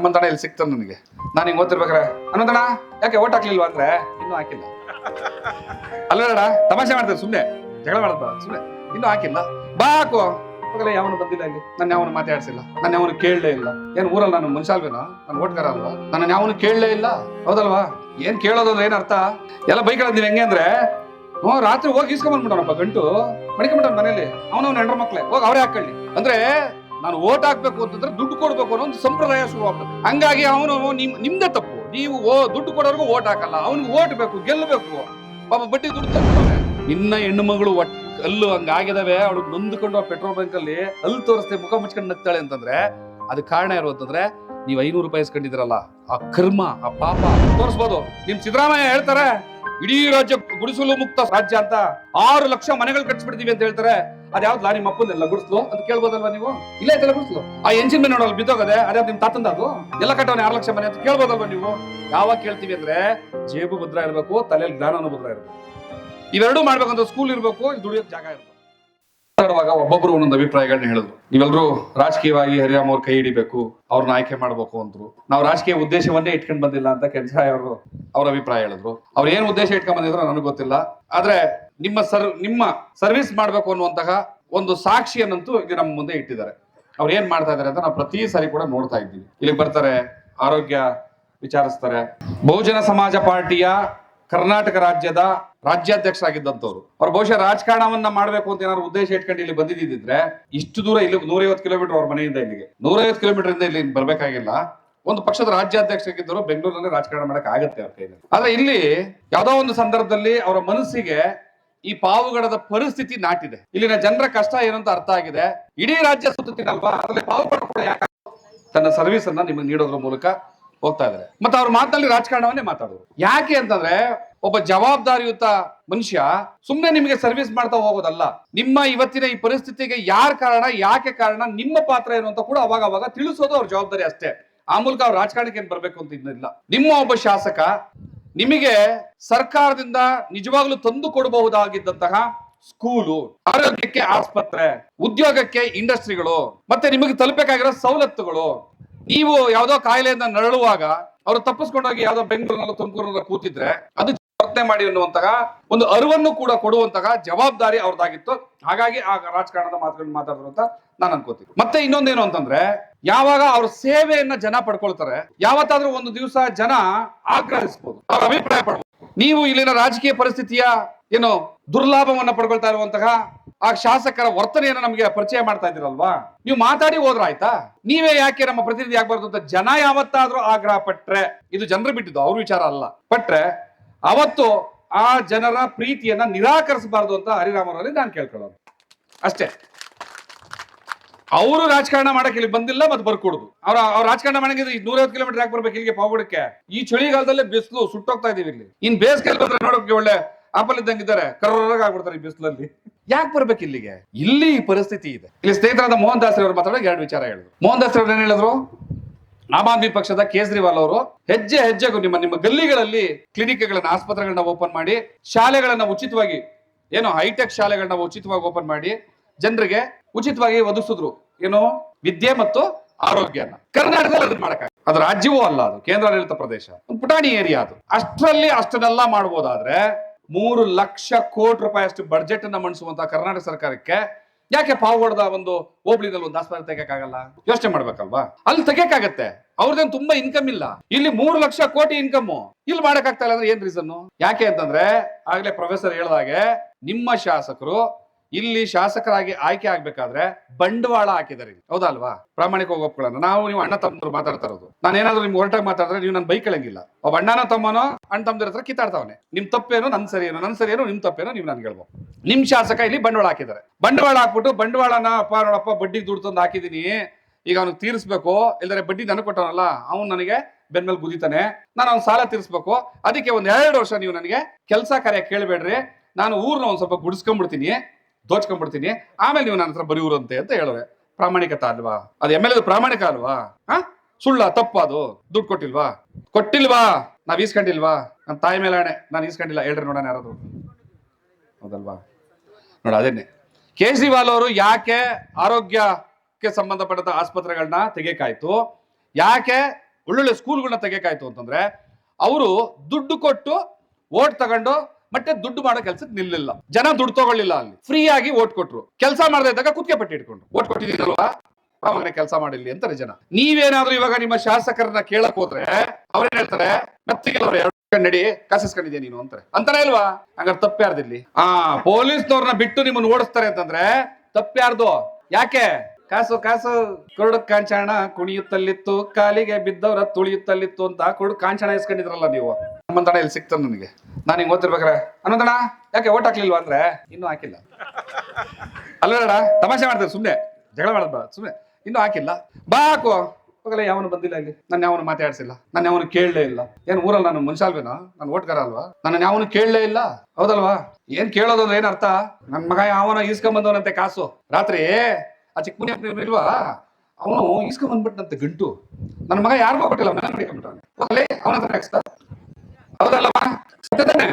ಹನುಮಂತಣ್ಣ ಇಲ್ಲಿ ಸಿಕ್ತ ನನಗೆ? ನಾನು ಹಿಂಗೆ ಓದ್ತಿರ್ಬೇಕಾರೆ ಹನುಮಂತಣ್ಣ ಯಾಕೆ ಓಟ್ ಹಾಕ್ಲಿಲ್ವಾ ಅಂದ್ರೆ? ಇನ್ನೂ ಹಾಕಿಲ್ಲ. ಅಲ್ಲಣ್ಣ ತಮಾಷೆ ಮಾಡ್ತಾರೆ ಸುಮ್ಮನೆ ಜಗಳ ಮಾಡ್ತಾರೆ ಸುಮ್ಮನೆ ಇನ್ನೂ ಹಾಕಿಲ್ಲ. ಬಾ, ಹಾಕು. ಯಾವನು ಬಂದಿಲ್ಲ ಇಲ್ಲಿ. ನಾನು ಯಾವನು ಮಾತಾಡ್ಸಿಲ್ಲ. ನಾನು ಯಾವನು ಕೇಳಲೇ ಇಲ್ಲ. ಏನ್ ಊರಲ್ಲಿ ನಾನು ಮನುಷ್ಯಲ್ವೇನ ನಾನು ಓಟ್ಗಾರ ಅಲ್ವಾ? ನಾನು ಯಾವನು ಕೇಳಲೇ ಇಲ್ಲ. ಹೌದಲ್ವಾ? ಏನ್ ಕೇಳೋದು ಅಂದ್ರೆ ಏನ್ ಅರ್ಥ? ಎಲ್ಲ ಬೈಕ್ ನೀವು ಹೆಂಗೆ ಅಂದ್ರೆ? ಹ್ಞೂ, ರಾತ್ರಿ ಹೋಗಿ ಇಸ್ಕೊಂಬಂದ್ಬಿಟ್ಟವನಪ್ಪ ಗಂಟು. ಮಡಿಕೊಂಬಿಟ್ಟವ್ ಮನೇಲಿ. ಅವನವ್ನ ಹೆಂಡ್ರ ಮಕ್ಳೆ. ಹೋಗಿ ಅವರೇ ಹಾಕೊಳ್ಳಿ. ಅಂದ್ರೆ ನಾನು ಓಟ್ ಹಾಕ್ಬೇಕು ಅಂತಂದ್ರೆ ದುಡ್ಡು ಕೊಡ್ಬೇಕು ಅನ್ನೋ ಒಂದು ಸಂಪ್ರದಾಯ ಶುರುವಾಗ್ತದೆ ಹಂಗಾಗಿ ಅವನು ನಿಮ್, ನಿಮ್ದೇ ತಪ್ಪು. ನೀವು ಓ, ದುಡ್ಡು ಕೊಡೋರ್ಗು ಓಟ್ ಹಾಕಲ್ಲ. ಅವ್ನಿಗೆ ಓಟ್ ಬೇಕು ಗೆಲ್ಲಬೇಕು ಪಾಪ ಬಟ್ಟಿ ದುಡ್ಡು ತಗೊಳ್ತಾನೆ ನಿನ್ನ ಹೆಣ್ಣು ಮಗಳು ಅಲ್ಲು ಹಂಗಾಗಿದಾವೆ ಅವಳು ನೊಂದ್ಕೊಂಡು ಪೆಟ್ರೋಲ್ ಬಂಕ್ ಅಲ್ಲಿ ಅಲ್ಲಿ ತೋರಿಸ್ತೆ ಮುಖ ಮುಚ್ಕೊಂಡು ನಗ್ತಾಳೆ ಅಂತಂದ್ರೆ ಅದಕ್ಕೆ ಕಾರಣ ಇರು ಅಂತಂದ್ರೆ ನೀವು ಐನೂರು ರೂಪಾಯಿ ಇಸ್ಕೊಂಡಿದ್ರಲ್ಲ ಆ ಕರ್ಮ, ಆ ಪಾಪ, ತೋರಿಸ್ಬೋದು. ನಿಮ್ ಸಿದ್ದರಾಮಯ್ಯ ಹೇಳ್ತಾರೆ ಇಡೀ ರಾಜ್ಯ ಗುಡಿಸಲು ಮುಕ್ತ ರಾಜ್ಯ ಅಂತ ಆರು ಲಕ್ಷ ಮನೆಗಳು ಕಟ್ಟಿಸ್ಬಿಡ್ತೀವಿ ಅಂತ ಹೇಳ್ತಾರೆ. ಅದ್ಯಾವ್ದು ಲಾರಿ ಅಪ್ಪನೆಲ್ಲ ಗುಡಿಸ್ಲು ಅಂತ ಕೇಳ್ಬೋದಲ್ವಾ ನೀವು? ಇಲ್ಲ ಇದೆಲ್ಲ ಗುಡಿಸ್ಲು? ಆ ಎಂಜಿನ್ ಮೇಲೆ ನೋಡಲ್ ಬಿದ್ದೋಗದೆ ಅದ್ಯಾವ್ದು ನಿಮ್ ತಾತಂದ ಅದು? ಎಲ್ಲ ಕಟ್ಟವನ ಆರು ಲಕ್ಷ ಮನೆ ಅಂತ ಕೇಳ್ಬೋದಲ್ವಾ ನೀವು? ಯಾವಾಗ ಕೇಳ್ತೀವಿ ಅಂದ್ರೆ ಜೇಬು ಭದ್ರ ಇರಬೇಕು, ತಲೆಯಲ್ಲಿ ಜ್ಞಾನ ಭದ್ರ ಇರಬೇಕು. ಇವೆರಡೂ ಮಾಡ್ಬೇಕಂತ ಸ್ಕೂಲ್ ಇರಬೇಕು, ಇಲ್ಲಿ ದುಡಿಯೋಕ್ ಜಾಗ ಇರಬೇಕು. ಮಾತಾಡುವಾಗ ಒಬ್ಬೊಬ್ರು ಒಂದೊಂದು ಅಭಿಪ್ರಾಯಗಳನ್ನ ಹೇಳಿದ್ರು. ನೀವೆಲ್ಲರೂ ರಾಜಕೀಯವಾಗಿ ಹರಿರಾಮ್ ಅವ್ರ ಕೈ ಹಿಡಿಬೇಕು ಅವ್ರನ್ನ ಆಯ್ಕೆ ಮಾಡಬೇಕು ಅಂದ್ರು. ನಾವು ರಾಜಕೀಯ ಉದ್ದೇಶವನ್ನೇ ಇಟ್ಕೊಂಡ್ ಬಂದಿಲ್ಲ ಅಂತ ಕೆಲಸ ಅವರು ಅವ್ರ ಅಭಿಪ್ರಾಯ ಹೇಳಿದ್ರು. ಅವ್ರು ಏನ್ ಉದ್ದೇಶ ಇಟ್ಕೊಂಡ್ ಬಂದಿದ್ರು ನನಗೆ ಗೊತ್ತಿಲ್ಲ. ಆದ್ರೆ ನಿಮ್ಮ ಸರ್, ನಿಮ್ಮ ಸರ್ವಿಸ್ ಮಾಡ್ಬೇಕು ಅನ್ನುವಂತಹ ಒಂದು ಸಾಕ್ಷಿಯನ್ನಂತೂ ಈಗ ನಮ್ಮ ಮುಂದೆ ಇಟ್ಟಿದ್ದಾರೆ. ಅವ್ರು ಏನ್ ಮಾಡ್ತಾ ಇದಾರೆ ಅಂತ ನಾವು ಪ್ರತಿ ಸಾರಿ ಕೂಡ ನೋಡ್ತಾ ಇದ್ದೀವಿ. ಇಲ್ಲಿಗೆ ಬರ್ತಾರೆ, ಆರೋಗ್ಯ ವಿಚಾರಿಸ್ತಾರೆ. ಬಹುಜನ ಸಮಾಜ ಪಾರ್ಟಿಯ ಕರ್ನಾಟಕ ರಾಜ್ಯದ ರಾಜ್ಯಾಧ್ಯಕ್ಷರಾಗಿದ್ದಂಥವ್ರು. ಅವ್ರು ಬಹುಶಃ ರಾಜಕಾರಣವನ್ನ ಮಾಡಬೇಕು ಅಂತ ಏನಾದ್ರು ಉದ್ದೇಶ ಇಟ್ಕೊಂಡು ಇಲ್ಲಿ ಬಂದಿದ್ದಿದ್ರೆ ಇಷ್ಟು ದೂರ ಇಲ್ಲಿ ನೂರೈವತ್ತು ಕಿಲೋಮೀಟರ್ ಅವ್ರ ಮನೆಯಿಂದ ಇಲ್ಲಿಗೆ. ನೂರೈವತ್ತು ಕಿಲೋಮೀಟರ್ ಇಂದ ಇಲ್ಲಿ ಬರಬೇಕಾಗಿಲ್ಲ. ಒಂದು ಪಕ್ಷದ ರಾಜ್ಯಾಧ್ಯಕ್ಷರಾಗಿದ್ದರು ಬೆಂಗಳೂರಿನಲ್ಲಿ ರಾಜಕಾರಣ ಮಾಡಕ್ ಆಗತ್ತೆ ಅವ್ರ ಕೈಯಲ್ಲಿ. ಆದ್ರೆ ಇಲ್ಲಿ ಯಾವ್ದೋ ಒಂದು ಸಂದರ್ಭದಲ್ಲಿ ಅವರ ಮನಸ್ಸಿಗೆ ಈ ಪಾವುಗಡದ ಪರಿಸ್ಥಿತಿ ನಾಟಿದೆ. ಇಲ್ಲಿನ ಜನರ ಕಷ್ಟ ಏನಂತ ಅರ್ಥ ಆಗಿದೆ. ಇಡೀ ರಾಜ್ಯ ಸುತ್ತಿನಲ್ವಾ ಅದರಲ್ಲಿ ಪಾವುಗಡ ಕೂಡ ಯಾಕೆ? ತನ್ನ ಸರ್ವಿಸ್ ಅನ್ನ ನಿಮಗೆ ನೀಡೋದ್ರ ಮೂಲಕ ಹೋಗ್ತಾ ಇದಾರೆ. ಮತ್ತೆ ಅವ್ರ ಮಾತಲ್ಲಿ ರಾಜಕಾರಣವನ್ನೇ ಮಾತಾಡೋದು ಯಾಕೆ ಅಂತಂದ್ರೆ ಒಬ್ಬ ಜವಾಬ್ದಾರಿಯುತ ಮನುಷ್ಯ ಸುಮ್ನೆ ನಿಮಗೆ ಸರ್ವಿಸ್ ಮಾಡ್ತಾ ಹೋಗೋದಲ್ಲ. ನಿಮ್ಮ ಇವತ್ತಿನ ಈ ಪರಿಸ್ಥಿತಿಗೆ ಯಾರ ಕಾರಣ, ಯಾಕೆ ಕಾರಣ, ನಿಮ್ಮ ಪಾತ್ರ ಏನು ಅಂತ ಕೂಡ ಅವಾಗ ಅವಾಗ ತಿಳಿಸೋದು ಅವ್ರ ಜವಾಬ್ದಾರಿ ಅಷ್ಟೇ. ಆ ಮೂಲಕ ಅವ್ರ ರಾಜಕಾರಣಕ್ಕೆ ಏನ್ ಬರ್ಬೇಕು ಅಂತ ಇನ್ನಿಲ್ಲ ನಿಮ್ಮ ಒಬ್ಬ ಶಾಸಕ ನಿಮಗೆ ಸರ್ಕಾರದಿಂದ ನಿಜವಾಗ್ಲೂ ತಂದು ಕೊಡಬಹುದಾಗಿದ್ದಂತಹ ಸ್ಕೂಲು, ಆರೋಗ್ಯಕ್ಕೆ ಆಸ್ಪತ್ರೆ, ಉದ್ಯೋಗಕ್ಕೆ ಇಂಡಸ್ಟ್ರಿಗಳು ಮತ್ತೆ ನಿಮಗೆ ತಲುಪಬೇಕಾಗಿರೋ ಸವಲತ್ತುಗಳು ನೀವು ಯಾವ್ದೋ ಕಾಯಿಲೆಯಿಂದ ನರಳುವಾಗ ಅವರು ತಪ್ಪಿಸ್ಕೊಂಡೋಗಿ ಯಾವ್ದೋ ಬೆಂಗಳೂರಿನಲ್ಲ ತುಮಕೂರಿನಲ್ಲೋ ಕೂತಿದ್ರೆ ಅದು ವರ್ತನೆ ಮಾಡಿ ಅನ್ನುವಂತಹ ಒಂದು ಅರಿವನ್ನು ಕೂಡ ಕೊಡುವಂತಹ ಜವಾಬ್ದಾರಿ ಅವ್ರದ್ದಾಗಿತ್ತು. ಹಾಗಾಗಿ ಆ ರಾಜಕಾರಣದ ಮಾತುಗಳನ್ನ ಮಾತಾಡಿದ್ರು ಅಂತ ನಾನು ಅನ್ಕೋತೀನಿ. ಮತ್ತೆ ಇನ್ನೊಂದೇನು ಅಂತಂದ್ರೆ, ಯಾವಾಗ ಅವ್ರ ಸೇವೆಯನ್ನ ಜನ ಪಡ್ಕೊಳ್ತಾರೆ, ಯಾವತ್ತಾದ್ರೂ ಒಂದು ದಿವಸ ಜನ ಆಗ್ರಹಿಸಬಹುದು ಅವ್ರ ಅಭಿಪ್ರಾಯ ಪಡ್ಬೋದು. ನೀವು ಇಲ್ಲಿನ ರಾಜಕೀಯ ಪರಿಸ್ಥಿತಿಯ, ಏನು ದುರ್ಲಾಭವನ್ನ ಪಡ್ಕೊಳ್ತಾ ಇರುವಂತಹ ಆ ಶಾಸಕರ ವರ್ತನೆಯನ್ನ ನಮಗೆ ಪರಿಚಯ ಮಾಡ್ತಾ ಇದ್ದೀರಲ್ವಾ? ನೀವು ಮಾತಾಡಿ ಹೋದ್ರ ಆಯ್ತಾ? ನೀವೇ ಯಾಕೆ ನಮ್ಮ ಪ್ರತಿನಿಧಿ ಆಗ್ಬಾರ್ದು ಅಂತ ಜನ ಯಾವತ್ತಾದ್ರೂ ಆಗ್ರಹ ಪಟ್ರೆ, ಇದು ಜನರು ಬಿಟ್ಟಿದ್ದು, ಅವ್ರ ವಿಚಾರ ಅಲ್ಲ. ಪಟ್ರೆ, ಅವತ್ತು ಆ ಜನರ ಪ್ರೀತಿಯನ್ನ ನಿರಾಕರಿಸಬಾರ್ದು ಅಂತ ಹರಿರಾಮರಲ್ಲಿ ನಾನು ಕೇಳ್ಕೊಳ್ಳೋದು. ಅಷ್ಟೇ. ಅವರು ರಾಜಕಾರಣ ಮಾಡಕ್ಕೆ ಇಲ್ಲಿ ಬಂದಿಲ್ಲ ಮತ್ತೆ ಬರ್ಕೊಡುದು. ಅವ್ರ ಅವ್ರ ರಾಜಕಾರಣ ಮಾಡಿ ನೂರೈವತ್ತು ಕಿಲೋಮೀಟರ್ ಯಾಕೆ ಬರ್ಬೇಕು ಇಲ್ಲಿಗೆ ಪಾವಗಡಕ್ಕೆ? ಈ ಚಳಿಗಾಲದಲ್ಲೇ ಬಿಸಿಲು ಸುಟ್ಟೋಗ್ತಾ ಇದೀವಿ ಇಲ್ಲಿ. ಇನ್ ಬಂದ್ರೆ ನೋಡೋಕೆ ಒಳ್ಳೆ ಆಪಲ್ ಇದ್ದಂಗಿದ್ದಾರೆ ಆಗ್ಬಿಡ್ತಾರೆ ಈ ಬಿಸಿಲಲ್ಲಿ. ಯಾಕೆ ಬರ್ಬೇಕು ಇಲ್ಲಿಗೆ? ಇಲ್ಲಿ ಪರಿಸ್ಥಿತಿ ಇದೆ. ಇಲ್ಲಿ ಸ್ನೇಹಿತರಾದ ಮೋಹನ್ ದಾಸ್ ಅವರು ಮಾತಾಡೋಕೆ ಎರಡು ವಿಚಾರ ಹೇಳಿದ್ರು. ಮೋಹನ್ ದಾಸ್ ಅವರು ಏನ್ ಹೇಳಿದ್ರು? ಆಮ್ ಆದ್ಮಿ ಪಕ್ಷದ ಕೇಜ್ರಿವಾಲ್ ಅವರು ಹೆಜ್ಜೆ ಹೆಜ್ಜೆಗೂ ನಿಮ್ಮ ನಿಮ್ಮ ಗಲ್ಲಿಗಳಲ್ಲಿ ಕ್ಲಿನಿಕ್ಗಳನ್ನ, ಆಸ್ಪತ್ರೆಗಳನ್ನ ಓಪನ್ ಮಾಡಿ, ಶಾಲೆಗಳನ್ನ ಉಚಿತವಾಗಿ, ಏನು ಹೈಟೆಕ್ ಶಾಲೆಗಳನ್ನ ಉಚಿತವಾಗಿ ಓಪನ್ ಮಾಡಿ, ಜನರಿಗೆ ಉಚಿತವಾಗಿ ಒದಗಿಸಿದ್ರು. ಏನು? ವಿದ್ಯೆ ಮತ್ತು ಆರೋಗ್ಯನ. ಕರ್ನಾಟಕದಲ್ಲಿ ಅದನ್ನ ಮಾಡಕ ಅದು ರಾಜ್ಯವೂ ಅಲ್ಲ, ಅದು ಕೇಂದ್ರಾಡಳಿತ ಪ್ರದೇಶ. ಪುಟಾಣಿ ಏರಿಯಾ ಅದು. ಅಷ್ಟರಲ್ಲಿ ಅಷ್ಟನ್ನೆಲ್ಲ ಮಾಡಬಹುದಾದ್ರೆ ಮೂರು ಲಕ್ಷ ಕೋಟಿ ರೂಪಾಯಿ ಅಷ್ಟು ಬಡ್ಜೆಟ್ ಅನ್ನ ಮಂಡಿಸುವಂತಹ ಕರ್ನಾಟಕ ಸರ್ಕಾರಕ್ಕೆ ಯಾಕೆ ಪಾವಗಡದ ಒಂದು ಹೋಬಳಿನಲ್ಲಿ ಒಂದು ಆಸ್ಪತ್ರೆ ತೆಗಿಯಕ್ಕಾಗಲ್ಲ? ಯೋಚನೆ ಮಾಡ್ಬೇಕಲ್ವಾ? ಅಲ್ಲಿ ತೆಗಿಯಕ್ಕಾಗತ್ತೆ. ಅವ್ರದ್ದೇನು ತುಂಬಾ ಇನ್ಕಮ್ ಇಲ್ಲ. ಇಲ್ಲಿ ಮೂರು ಲಕ್ಷ ಕೋಟಿ ಇನ್ಕಮ್ ಇಲ್ಲಿ ಮಾಡಕ್ಕಾಗ್ತಾ ಇಲ್ಲ ಅಂದ್ರೆ ಏನ್ ರೀಸನ್ ಯಾಕೆ ಅಂತಂದ್ರೆ, ಆಗ್ಲೇ ಪ್ರೊಫೆಸರ್ ಹೇಳ್ದಾಗೆ, ನಿಮ್ಮ ಶಾಸಕರು ಇಲ್ಲಿ ಶಾಸಕರಾಗಿ ಆಯ್ಕೆ ಆಗ್ಬೇಕಾದ್ರೆ ಬಂಡವಾಳ ಹಾಕಿದಾರೆ ಹೌದಲ್ವಾ ಪ್ರಾಮಾಣಿಕ ಒಪ್ಕೊಳ್ಳೋಣ. ನಾವು ನೀವು ಅಣ್ಣ ತಮ್ಮರು ಮಾತಾಡ್ತಾ ಇರೋದು. ನಾನು ಏನಾದ್ರು ನಿಮ್ಗೆ ಹೊರಟಾಗಿ ಮಾತಾಡಿದ್ರೆ ನೀವು ನನ್ನ ಬೈಕಳಂಗಿಲ್ಲ ಒಬ್ಬ ಅಣ್ಣನ ತಮ್ಮನೋ ಅಣ್ಣ ತಮ್ಮದ್ರ ಹತ್ರ ಕಿತ್ತಾಡ್ತಾವನೆ. ನಿಮ್ ತಪ್ಪೇನು ನನ್ ಸರಿಯೇನು ನನ್ ಸರಿಯೇನು ನಿಮ್ ತಪ್ಪೇನೋ ನೀವು ನನ್ಗೆ ಹೇಳ್ಬೋದು. ನಿಮ್ ಶಾಸಕ ಇಲ್ಲಿ ಬಂಡವಾಳ ಹಾಕಿದ್ದಾರೆ. ಬಂಡವಾಳ ಹಾಕ್ಬಿಟ್ಟು ಬಂಡವಾಳನ ಅಪ್ಪ ನೋಡಪ್ಪ ಬಡ್ಡಿ ದುಡ್ಡು ತಂದು ಹಾಕಿದೀನಿ ಈಗ ಅವ್ನಿಗೆ ತೀರಿಸ್ಬೇಕು. ಇಲ್ಲದ್ರೆ ಬಡ್ಡಿ ನನಗೆ ಕೊಟ್ಟವನಲ್ಲ, ಅವ್ನು ನನಗೆ ಬೆನ್ಮೇಲೆ ಗುದಿತಾನೆ. ನಾನು ಅವ್ನ ಸಾಲ ತೀರಿಸ್ಬೇಕು. ಅದಕ್ಕೆ ಒಂದ್ ಎರಡು ವರ್ಷ ನೀವು ನನಗೆ ಕೆಲಸ ಕಾರ್ಯ ಕೇಳಬೇಡ್ರಿ. ನಾನು ಊರ್ನ ಒಂದ್ ಸ್ವಲ್ಪ ಗುಡಿಸ್ಕೊಂಡ್ಬಿಡ್ತೀನಿ ದೋಚ್ಕೊಂಡ್ಬಿಡ್ತೀನಿ. ಆಮೇಲೆ ನೀವು ನನ್ನ ಹತ್ರ ಬರೆಯುವಂತೆ ಅಂತ ಹೇಳೋರೆ. ಪ್ರಾಮಾಣಿಕತ ಅಲ್ವಾ? ಅದು ಎಂ ಎಲ್ ಪ್ರಾಮಾಣಿಕ ಅಲ್ವಾ? ಹಾ ಸುಳ್ಳ, ತಪ್ಪ ಅದು. ದುಡ್ಡು ಕೊಟ್ಟಿಲ್ವಾ? ಕೊಟ್ಟಿಲ್ವಾ? ನಾವ್ ಈಸ್ಕೊಂಡಿಲ್ವಾ? ನನ್ನ ತಾಯಿ ಮೇಲೆ ಹಣೆ ನಾನು ಈಸ್ಕೊಂಡಿಲ್ಲ. ಹೇಳ್ರಿ ನೋಡೋಣ ಯಾರಾದ್ರು. ಹೌದಲ್ವಾ? ನೋಡ, ಅದೇನೆ. ಕೇಜ್ರಿವಾಲ್ ಅವರು ಯಾಕೆ ಆರೋಗ್ಯಕ್ಕೆ ಸಂಬಂಧಪಟ್ಟ ಆಸ್ಪತ್ರೆಗಳನ್ನ ತೆಗೆಕಾಯ್ತು ಯಾಕೆ ಒಳ್ಳೊಳ್ಳೆ ಸ್ಕೂಲ್ಗಳನ್ನ ತೆಗೆಕಾಯ್ತು ಅಂತಂದ್ರೆ, ಅವರು ದುಡ್ಡು ಕೊಟ್ಟು ಓಟ್ ತಗೊಂಡು ಮತ್ತೆ ದುಡ್ಡು ಮಾಡೋ ಕೆಲಸಕ್ಕೆ ನಿಲ್ಲಿಲ್ಲ. ಜನ ದುಡ್ಡು ತಗೊಳ್ಳಿಲ್ಲ ಅಲ್ಲಿ. ಫ್ರೀ ಆಗಿ ಓಟ್ ಕೊಟ್ರು. ಕೆಲಸ ಮಾಡದೇ ಇದ್ದಾಗ ಕುತ್ತಿಗೆ ಪಟ್ಟಿ ಇಟ್ಕೊಂಡು ಓಟ್ ಕೊಟ್ಟಿದ್ದೀರಲ್ವಾ? ಅವನೇ ಕೆಲಸ ಮಾಡಿರ್ಲಿ ಅಂತಾರೆ ಜನ. ನೀವೇನಾದ್ರೂ ಇವಾಗ ನಿಮ್ಮ ಶಾಸಕರನ್ನ ಕೇಳಕ್ ಹೋದ್ರೆ ಅವ್ರೇನ್ ಹೇಳ್ತಾರೆ? ಮೆತ್ತಿಗೆಲ್ಲವ್ರು, ಎರಡು ನಡಿ ಕಾಸಿಸ್ಕೊಂಡಿದ್ಯಾ ನೀನು ಅಂತಾರೆ. ಅಂತಾನೆ ಇಲ್ವಾ ಹಂಗಾರೆ ತಪ್ಪ್ಯಾರ್ದಿರ್ಲಿ ಆ, ಪೊಲೀಸ್ನವ್ರನ್ನ ಬಿಟ್ಟು ನಿಮ್ಮನ್ನ ಓಡಿಸ್ತಾರೆ ಅಂತಂದ್ರೆ ತಪ್ಪ್ಯಾರ್ದು ಯಾಕೆ? ಕಾಸು ಕಾಸು ಕುರುಡು ಕಾಂಚಾಣ ಕುಣಿಯುತ್ತಲ್ಲಿತ್ತು ಕಾಲಿಗೆ ಬಿದ್ದವರ ತುಳಿಯುತ್ತಲ್ಲಿತ್ತು ಅಂತ ಕುರುಡು ಕಾಂಚಾಣ ಇಸ್ಕೊಂಡಿದ್ರಲ್ಲ ನೀವು. ಹನುಮಂತಣ್ಣ ಇಲ್ಲಿ ಸಿಕ್ತ ನನಗೆ? ನಾನು ಹಿಂಗ್ ಓದ್ತಿರ್ಬೇಕಾರೆ ಹನುಮಂತಣ್ಣ ಯಾಕೆ ಓಟ್ ಹಾಕ್ಲಿಲ್ವಾ ಅಂದ್ರೆ? ಇನ್ನೂ ಹಾಕಿಲ್ಲ. ಅಲ್ಲಣ್ಣ ತಮಾಷೆ ಮಾಡ್ತಾರೆ ಸುಮ್ಮನೆ ಜಗಳ ಮಾಡೋದು ಸುಮ್ಮನೆ ಇನ್ನೂ ಹಾಕಿಲ್ಲ. ಬಾ, ಹಾಕು. ಹೋಗಲ್ಲ ಯಾವನು ಬಂದಿಲ್ಲ ಇಲ್ಲಿ. ನಾನು ಯಾವನು ಮಾತಾಡ್ಸಿಲ್ಲ. ನಾನು ಯಾವನು ಕೇಳಲೇ ಇಲ್ಲ. ಏನ್ ಊರಲ್ಲಿ ನಾನು ಮನುಷ್ಯಲ್ವೇನೋ ನಾನು ಓಟ್ಗಾರ ಅಲ್ವಾ? ನನ್ನ ಯಾವನು ಕೇಳಲೇ ಇಲ್ಲ. ಹೌದಲ್ವಾ? ಏನ್ ಕೇಳೋದು ಅಂದ್ರೆ ಏನರ್ಥ ಅರ್ಥ? ನನ್ ಮಗ ಯಾವನ ಈಸ್ಕೊಂಬಂದವನಂತೆ ಕಾಸು. ರಾತ್ರಿ, ಆ ಚಿಕ್ಕ ಮುನಿ ಇಲ್ವಾ? ಅವನು ಈಸ್ಕೊಂಬಂದ್ಬಿಟ್ಟಂತೆ ಗಂಟು. ನನ್ನ ಮಗ ಯಾರಿಗೂ ಕೊಟ್ಟಿಲ್ಲ ಮನೆ ಹೋಗಲೇ ಅವನ ಹತ್ರ ಸತ್ಯ ತಾನೆ?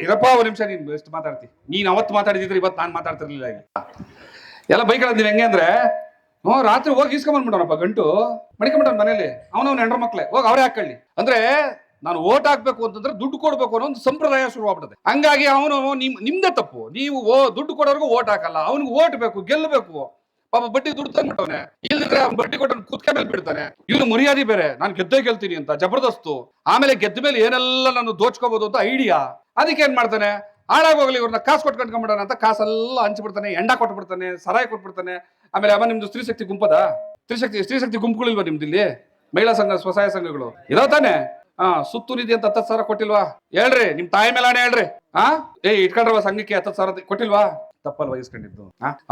ಇರಪ್ಪ ಒಂದ್ ನಿಮಿಷ, ನೀನ್ ಎಷ್ಟು ಮಾತಾಡ್ತಿ. ನೀನ್ ಅವತ್ತು ಮಾತಾಡಿದ್ರೆ ಇವತ್ತು ನಾನು ಮಾತಾಡ್ತಿರ್ಲಿಲ್ಲ ಎಲ್ಲ ಬೈಗಳಂದಿವಿ ಹೆಂಗೆ ಅಂದ್ರೆ, ಹ್ಞೂ, ರಾತ್ರಿ ಹೋಗಿ ಈಸ್ಕೊಂಬಂದ್ಬಿಟ್ಟವನಪ್ಪ ಗಂಟು. ಮಡಿಕೊಂಬಿಟ್ಟವ್ ಮನೇಲಿ. ಅವನವ್ನ ಹೆಂಡ್ರ ಮಕ್ಳೆ. ಹೋಗಿ ಅವರೇ ಹಾಕೊಳ್ಳಿ ಅಂದ್ರೆ, ನಾನು ಓಟ್ ಹಾಕ್ಬೇಕು ಅಂತಂದ್ರೆ ದುಡ್ಡು ಕೊಡ್ಬೇಕು ಅನ್ನೋ ಒಂದು ಸಂಪ್ರದಾಯ ಶುರುವಾಗ್ಬಿಟ್ಟದೆ ಹಂಗಾಗಿ ಅವನು, ನಿಮ್, ನಿಮ್ದೇ ತಪ್ಪು. ನೀವು ದುಡ್ಡು ಕೊಡೋರ್ಗು ಓಟ್ ಹಾಕಲ್ಲ. ಅವ್ನಿಗೆ ಓಟ್ ಬೇಕು ಗೆಲ್ಲಬೇಕು ಪಾಪ ಬಡ್ಡಿ ದುಡ್ಡು ತಂದ್ಬಿಟ್ಟವನೆ. ಇಲ್ದಿದ್ರೆ ಅವ್ನು ಬಡ್ಡಿ ಕೊಟ್ಟು ಕುತ್ಕೆ ಮೇಲೆ ಬಿಡ್ತಾನೆ ಇವನು ಮರ್ಯಾದೆ ಬೇರೆ. ನಾನು ಗೆದ್ದೇ ಗೆಲ್ತೀನಿ ಅಂತ, ಜಬರ್ದಸ್ತು. ಆಮೇಲೆ ಗೆದ್ದ ಮೇಲೆ ಏನೆಲ್ಲ ನಾನು ದೋಚ್ಕೋಬಹುದು ಅಂತ ಐಡಿಯಾ ಅದಕ್ಕೆ ಏನ್ ಮಾಡ್ತಾನೆ? ಹಾಳಾಗೋಗ್ಲಿ ಇವ್ರನ್ನ ಕಾಸು ಕೊಟ್ಟು ಅಂತ ಕಾಸೆಲ್ಲ ಹಂಚ್ಬಿಡ್ತಾನೆ, ಎಂಡ ಕೊಟ್ಬಿಡ್ತಾನೆ, ಸರಾಯಿ ಕೊಟ್ಬಿಡ್ತಾನೆ. ಆಮೇಲೆ ಅಮ್ಮ, ನಿಮ್ದು ಸ್ತ್ರೀಶಕ್ತಿ ಗುಂಪದ? ಸ್ತ್ರೀಶಕ್ತಿ ಸ್ತ್ರೀಶಕ್ತಿ ಗುಂಪುಗಳಿಲ್ವಾ ನಿಮ್ದು ಇಲ್ಲಿ? ಮಹಿಳಾ ಸಂಘ, ಸ್ವಸಹಾಯ ಸಂಘಗಳು. ಇರೋ ತಾನೆ? ಹಾ, ಸುತ್ತು ನಿಧಿ ಅಂತ ಹತ್ತತ್ತು ಸಾವಿರ ಕೊಟ್ಟಿಲ್ವಾ? ಹೇಳ್ರಿ, ನಿಮ್ ತಾಯಿ ಮೇಲಾನೆ ಹೇಳ್ರಿ. ಹಾ ಏ, ಇಟ್ಕೊಂಡ್ರವ ಸಂಘಕ್ಕೆ ಹತ್ತತ್ತು ಸಾವಿರ ಕೊಟ್ಟಿಲ್ವಾ? ತಪ್ಪಲ್ವಾ ವಹಿಸ್ಕೊಂಡಿದ್ದು?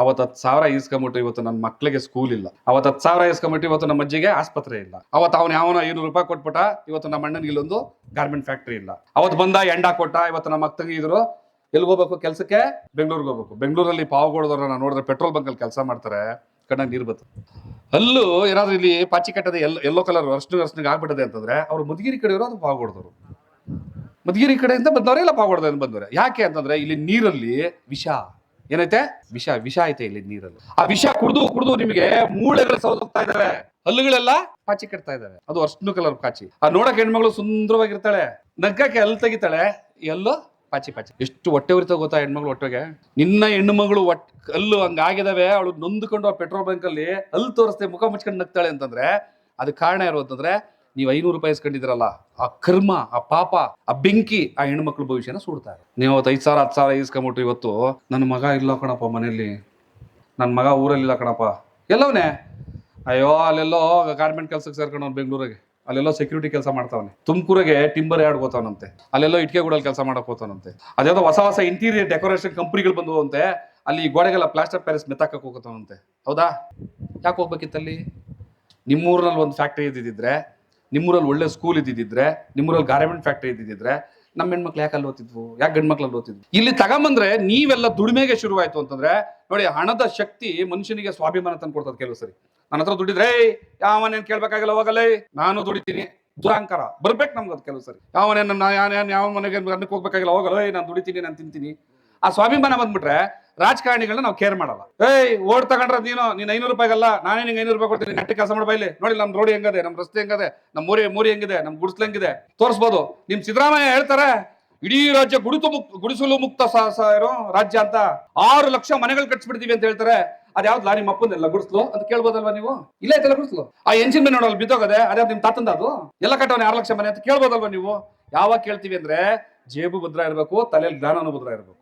ಅವತ್ತು ಹತ್ತು ಸಾವಿರ ಈಸ್ಕೊಂಬಿಟ್ಟು ಇವತ್ತು ನನ್ನ ಮಕ್ಕಳಿಗೆ ಸ್ಕೂಲ್ ಇಲ್ಲ. ಅವತ್ತು ಹತ್ತು ಸಾವಿರ ಈಸ್ಕೊಂಬಿಟ್ಟು ಇವತ್ತು ನಮ್ಮ ಅಜ್ಜಿಗೆ ಆಸ್ಪತ್ರೆ ಇಲ್ಲ. ಅವತ್ತು ಅವನು ಯಾವನ ಐನೂರು ರೂಪಾಯಿ ಕೊಟ್ಬಿಟ್ಟ ಇವತ್ತು ನಮ್ಮ ಅಣ್ಣನಿಗೆ ಇಲ್ಲೊಂದು ಗಾರ್ಮೆಂಟ್ ಫ್ಯಾಕ್ಟ್ರಿ ಇಲ್ಲ. ಅವತ್ತು ಬಂದ ಎಂಡ ಕೊಟ್ಟ ಇವತ್ತು ನಮ್ಮ ಅಕ್ಕಂಗೆ ಇದ್ರು. ಎಲ್ಲಿಗೆ ಹೋಗ್ಬೇಕು ಕೆಲಸಕ್ಕೆ? ಬೆಂಗಳೂರಿಗೆ ಹೋಗ್ಬೇಕು. ಬೆಂಗಳೂರಲ್ಲಿ ಪಾವಗಡದವ್ರನ್ನ ನೋಡಿದ್ರೆ ಪೆಟ್ರೋಲ್ ಬಂಕಲ್ಲಿ ಕೆಲಸ ಮಾಡ್ತಾರೆ. ಕಣ್ಣ ನೀರು ಬರ್ತದೆ ಅಲ್ಲೂ ಏನಾದ್ರು ಇಲ್ಲಿ ಪಾಚಿ ಕಟ್ಟದೆ ಎಲ್ಲೋ ಕಲರ್ ಅರ್ಶನ ಅರ್ಶನಿಗೆ ಆಗ್ಬಿಟ್ಟದೆ ಅಂತಂದ್ರೆ ಅವ್ರು ಮುದ್ಗಿರಿ ಕಡೆ ಅದು ಪಾವಗಡದವರು ಮಧುಗಿರಿ ಕಡೆಯಿಂದ ಬಂದವರೇ ಇಲ್ಲ ಪಾವಗಡದಿಂದ ಬಂದವರೆ? ಯಾಕೆ ಅಂತಂದ್ರೆ ಇಲ್ಲಿ ನೀರಲ್ಲಿ ವಿಷ. ಏನೈತೆ? ವಿಷ ವಿಷ ಐತೆ ಇಲ್ಲಿ ನೀರಲ್ಲಿ. ಆ ವಿಷ ಕುಡಿದು ಕುಡಿದು ನಿಮಗೆ ಮೂಳೆಗಳು ಸೌದೋಗ್ತಾ ಇದಾವೆ. ಹಲ್ಲುಗಳೆಲ್ಲ ಪಾಚಿ ಕಟ್ತಾ ಇದಾವೆ. ಅದು ಅರ್ಶನ ಕಲರ್ ಪಾಚಿ. ಆ ನೋಡಕ್ ಹೆಣ್ಮಗಳು ಸುಂದರವಾಗಿರ್ತಾಳೆ. ನಗ್ಗಕ್ಕೆ ಹಲ್ಲು ತೆಗಿತಾಳೆ. ಎಲ್ಲೋ ಪಾಚಿ ಪಾಚಿ. ಎಷ್ಟು ಹೊಟ್ಟೆ ಉರಿತ ಗೊತ್ತಾ ಹೆಣ್ಮಗಳು ಹೊಟ್ಟೆಗೆ? ನಿನ್ನ ಹೆಣ್ಣು ಮಗಳು ಕಲ್ಲು ಹಂಗಾಗಿದಾವೆ ಅವಳು ನೊಂದ್ಕೊಂಡು ಆ ಪೆಟ್ರೋಲ್ ಬಂಕ್ ಅಲ್ಲಿ ಹಲ್ಲು ತೋರಿಸ್ತೆ ಮುಖ ಮುಚ್ಕೊಂಡು ನಗ್ತಾಳೆ ಅಂತಂದ್ರೆ, ಅದಕ್ಕೆ ಕಾರಣ ಇರುವಂತಂದ್ರೆ ನೀವು ಐನೂರು ರೂಪಾಯಿ ಇಸ್ಕೊಂಡಿದ್ರಲ್ಲ ಆ ಕರ್ಮ, ಆ ಪಾಪ, ಆ ಬೆಂಕಿ ಆ ಹೆಣ್ಮಕ್ಳ ಭವಿಷ್ಯನ ಸುಡ್ತಾರೆ ನೀವು ಅವತ್ತು ಐದು ಸಾವಿರ, ಹತ್ತು ಸಾವಿರ ಇಸ್ಕೊಂಬಿಟ್ಟು ಇವತ್ತು ನನ್ನ ಮಗ ಇಲ್ಲ ಕಣಪ್ಪ ಮನೆಯಲ್ಲಿ. ನನ್ನ ಮಗ ಊರಲ್ಲಿಲ್ಲ ಕಣಪ್ಪ. ಎಲ್ಲವನೇ? ಅಯ್ಯೋ, ಅಲ್ಲೆಲ್ಲೋ ಗಾರ್ಮೆಂಟ್ ಕೆಲ್ಸಕ್ಕೆ ಸೇರ್ಕೊಂಡವ್ನು ಬೆಂಗಳೂರಿಗೆ. ಅಲ್ಲೆಲ್ಲೋ ಸೆಕ್ಯೂರಿಟಿ ಕೆಲಸ ಮಾಡ್ತಾವನೆ. ತುಮಕೂರಿಗೆ ಟಿಂಬರ್ ಯಾರ್ಡ್ ಹೋಗ್ತಾವನಂತೆ. ಅಲ್ಲೆಲ್ಲೋ ಇಟ್ಕೆ ಗುಡಲ್ಲಿ ಕೆಲಸ ಮಾಡಕ್ ಹೋಗ್ತಾನಂತೆ ಅದ್ಯಾವುದೋ ಹೊಸ ಹೊಸ ಇಂಟೀರಿಯರ್ ಡೆಕೋರೇಷನ್ ಕಂಪ್ನಿಗಳು ಬಂದು ಅಂತೆ ಅಲ್ಲಿ ಗೋಡೆಗೆಲ್ಲ ಪ್ಲಾಸ್ಟರ್ ಪ್ಯಾರಿಸ್ ಮೆತ್ತಾಕಕ್ಕೆ ಹೋಗ್ತಾನಂತೆ ಹೌದಾ? ಯಾಕೆ ಹೋಗ್ಬೇಕಿತ್ತಲ್ಲಿ? ನಿಮ್ಮೂರಿನಲ್ಲಿ ಒಂದು ಫ್ಯಾಕ್ಟ್ರಿ ಇದ್ದಿದ್ರೆ ನಿಮ್ಮೂರಲ್ಲಿ ಒಳ್ಳೆ ಸ್ಕೂಲ್ ಇದ್ದಿದ್ರೆ ನಿಮ್ಮೂರಲ್ಲಿ ಗಾರ್ಮೆಂಟ್ ಫ್ಯಾಕ್ಟ್ರಿ ಇದ್ದಿದ್ರೆ ನಮ್ಮ ಹೆಣ್ಮಕ್ಳು ಯಾಕೆ ಅಲ್ಲಿ ಓದ್ತಿದ್ವು? ಯಾಕೆ ಗಂಡು ಮಕ್ಳಲ್ಲಿ ಓದ್ತಿದ್ವು? ಇಲ್ಲಿ ತಗೊಂಬಂದ್ರೆ ನೀವೆಲ್ಲ ದುಡಿಮೆಗೆ ಶುರುವಾಯ್ತು ಅಂತಂದ್ರೆ, ನೋಡಿ ಹಣದ ಶಕ್ತಿ ಮನುಷ್ಯನಿಗೆ ಸ್ವಾಭಿಮಾನ ತಂದು ಕೊಡ್ತದೆ ಕೆಲವು ಸರಿ. ನನ್ನ ಹತ್ರ ದುಡಿದ್ರೆ ಯಾವನೇನ್ ಕೇಳ್ಬೇಕಾಗಿಲ್ಲ ಹೋಗಲ್ಲೇ ನಾನು ದುಡಿತೀನಿ. ದುರಹಂಕಾರ ಬರ್ಬೇಕು ನಮ್ಗೆ ಅದು ಕೆಲವು ಸರಿ. ಯಾವನೇ ಯಾವ ಮನೆಗೆ ಅನ್ನಕ್ಕೆ ಹೋಗ್ಬೇಕಾಗಿಲ್ಲ, ಹೋಗಲ್ಲ ನಾನು ದುಡಿತೀನಿ, ನಾನು ತಿಂತೀನಿ. ಆ ಸ್ವಾಭಿಮಾನ ಬಂದ್ಬಿಟ್ರೆ ರಾಜಕಾರಣಿಗಳನ್ನ ನಾವು ಕೇರ್ ಮಾಡಲ್ಲ. ಏಯ್, ಓಟ್ ತಗೊಂಡ್ರ ನೀನು, ನೀನ್ ಐನೂರು ರೂಪಾಯಿಗಲ್ಲ, ನಾನೇ ನಿಂಗೆ ಐನೂರು ರೂಪಾಯಿ ಕೊಡ್ತೀನಿ. ನೆಟ್ಟ ಕೆಲಸ ಮಾಡ್ಬಾ ಇಲ್ಲಿ ನೋಡಿ, ನಮ್ ರೋಡ್ ಹೆಂಗದೆ, ನಮ್ ರಸ್ತೆ ಹೆಂಗದೆ ನಮ್ಮ ಮೂರಿ ಮೂರಿ ಹೆಂಗಿದೆ, ನಮ್ ಗುಡಿಸ್ಲು ಹೆಂಗಿದೆ. ತೋರಿಸ್ಬೋದು. ನಿಮ್ ಸಿದ್ದರಾಮಯ್ಯ ಹೇಳ್ತಾರೆ, ಇಡೀ ರಾಜ್ಯ ಗುಡಿತು ಮುಕ್ತ ಗುಡಿಸಲು ಮುಕ್ತ ಸ- ರಾಜ್ಯ ಅಂತ. ಆರು ಲಕ್ಷ ಮನೆಗಳು ಕಟ್ಸ್ಬಿಡ್ತೀವಿ ಅಂತ ಹೇಳ್ತಾರೆ. ಅದ್ ಯಾವ್ದು ನಿಮ್ಮ ಅಪ್ಪಂದೆಲ್ಲ ಗುಡಿಸ್ಲು ಅಂತ ಕೇಳ್ಬೋದಲ್ವಾ ನೀವು? ಇಲ್ಲ ಐತಲ್ಲ ಗುಡಿಸ್ಲು. ಆ ಎಂಜಿನ್ ಮನೆ ನೋಡಲ್ಲಿ ಬಿದ್ದೋಗದೆ ಅದೇ ನಿಮ್ ತಾತಂದ ಅದು ಎಲ್ಲ ಕಟ್ಟವನೆ ಆರು ಲಕ್ಷ ಮನೆ ಅಂತ ಕೇಳ್ಬೋದಲ್ವಾ ನೀವು? ಯಾವಾಗ ಕೇಳ್ತೀವಿ ಅಂದ್ರೆ, ಜೇಬು ಭದ್ರ ಇರಬೇಕು ತಲೆಯಲ್ಲಿ ಜ್ಞಾನ ಭದ್ರ ಇರಬೇಕು.